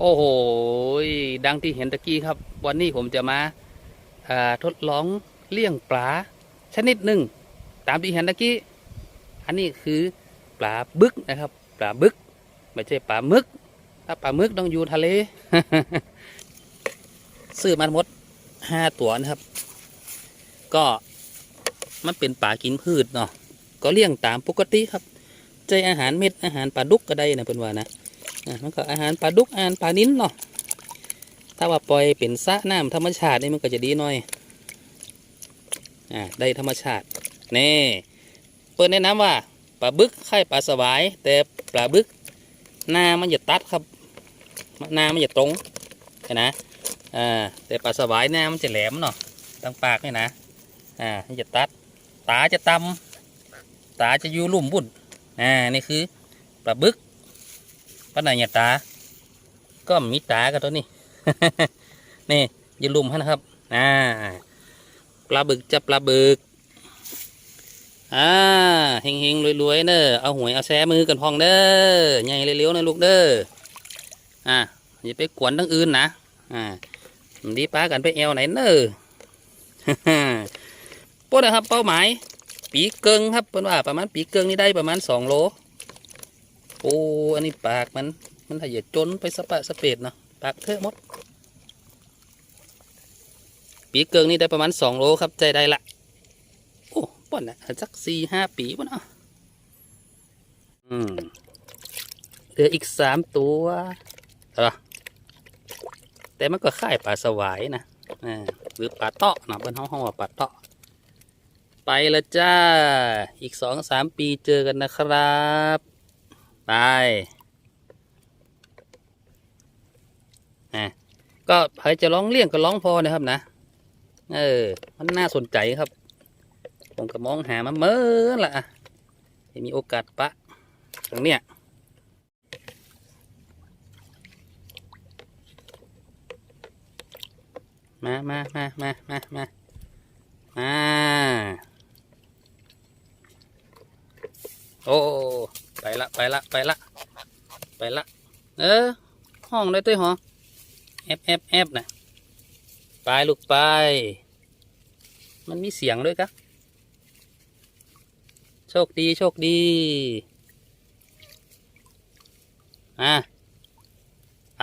โอ้โห ดังที่เห็นตะกี้ครับ วันนี้ผมจะมาทดลองเลี้ยงปลาชนิดหนึ่ง ตามที่เห็นตะกี้ อันนี้คือปลาบึกนะครับ ปลาบึก ไม่ใช่ปลาหมึก ถ้าปลาหมึกต้องอยู่ทะเล ซื้อมาหมดห้าตัวนะครับ ก็มันเป็นปลากินพืชเนาะ ก็เลี้ยงตามปกติครับ ใจอาหารเม็ดอาหารปลาดุกก็ได้นะเพื่อนว่านะ มันก็อาหารปลาดุกอาหารปลานิ้นเนาะถ้าว่าปล่อยเป็นสะน้ำธรรมชาตินี่มันก็จะดีหน่อยอ่าได้ธรรมชาตินี่เปิดแนะนำว่าปลาบึกไข่ปลาสวาย แต่ปลาบึกหน้ามันจะตัดครับหน้ามันจะตรงนะอ่าแต่ปลาสวายหน้ามันจะแหลมเนาะตั้งปากเนี่ยนะอ่ามันจะตัดตาจะตำตาจะอยู่ลุ่มบุ่นอ่านี่คือปลาบึก ปลาไหนเนี่ยตา ก็มีตากันตัวนี้ นี่อย่าลุ่มให้นะครับ อ่า ปลาบึกจะปลาบึก อ่าเฮงเฮงๆรวยๆเด้อเอาหวยเอาแซมือกันพองเด้อใหญ่เร็วๆนะลูกเด้อ อ่าอย่าไปกวนทั้งอื่นนะ อ่านดีป้ากันไปแอวไหนเด้อพวกนะครับเป้าหมาย ปีเกิงครับเป็นว่าประมาณปีเกิงนี่ได้ประมาณสองโล โอ้ อันนี้ปากมัน มันถ้าอย่าจนไปสะปะสะเปดเนาะ ปากเทอะมด ปีเกิงนี่ได้ประมาณสองโลครับ ใจได้ละ โอ้ป่นนะสักสี่ห้าปีป่ะเนาะอืม เหลืออีกสามตัวเออแต่มันก็ค่ายปลาสวายนะอ่าหรือปลาเตาะเนาะเป็นห้องห้องว่าปลาเตาะ ไปละจ้า อีกสองสามปีเจอกันนะครับ ไปอะก็ใครจะร้องเลี่ยงก็ร้องพอนะครับนะ เออ มันน่าสนใจครับ ผมก็มองหามาเมื่อละอะให้มีโอกาสปะตรงเนี้ยมามามามามามาอ่าโอ้ ไปละไปละไปละไปละ เออ ห้องได้ตัวหอแอบแอบแอบนะไปลูกไป มันมีเสียงด้วยกะโชคดีโชคดีอะไป